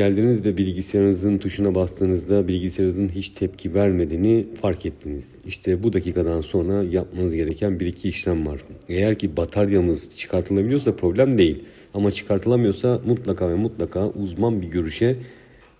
geldiniz ve bilgisayarınızın tuşuna bastığınızda bilgisayarınızın hiç tepki vermediğini fark ettiniz. İşte bu dakikadan sonra yapmanız gereken bir iki işlem var. Eğer ki bataryamız çıkartılabiliyorsa problem değil. Ama çıkartılamıyorsa mutlaka ve mutlaka uzman bir görüşe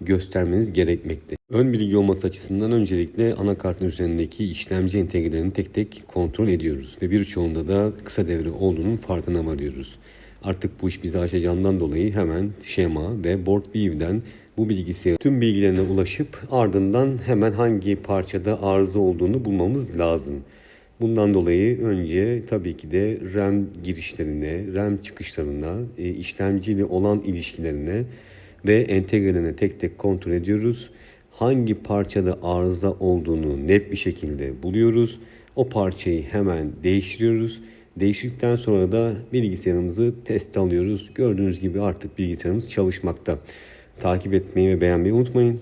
göstermeniz gerekmekte. Ön bilgi olması açısından öncelikle anakartın üzerindeki işlemci entegrelerini tek tek kontrol ediyoruz ve birçoğunda da kısa devre olduğunun farkına varıyoruz. Artık bu iş bizi aşacağından dolayı hemen şema ve board view'den bu bilgisayarın tüm bilgilerine ulaşıp ardından hemen hangi parçada arıza olduğunu bulmamız lazım. Bundan dolayı önce tabii ki de RAM girişlerine, RAM çıkışlarına, e, işlemciyle olan ilişkilerine ve entegrelerine tek tek kontrol ediyoruz. Hangi parçada arıza olduğunu net bir şekilde buluyoruz. O parçayı hemen değiştiriyoruz. Değiştirdikten sonra da bilgisayarımızı test alıyoruz. Gördüğünüz gibi artık bilgisayarımız çalışmakta. Takip etmeyi ve beğenmeyi unutmayın.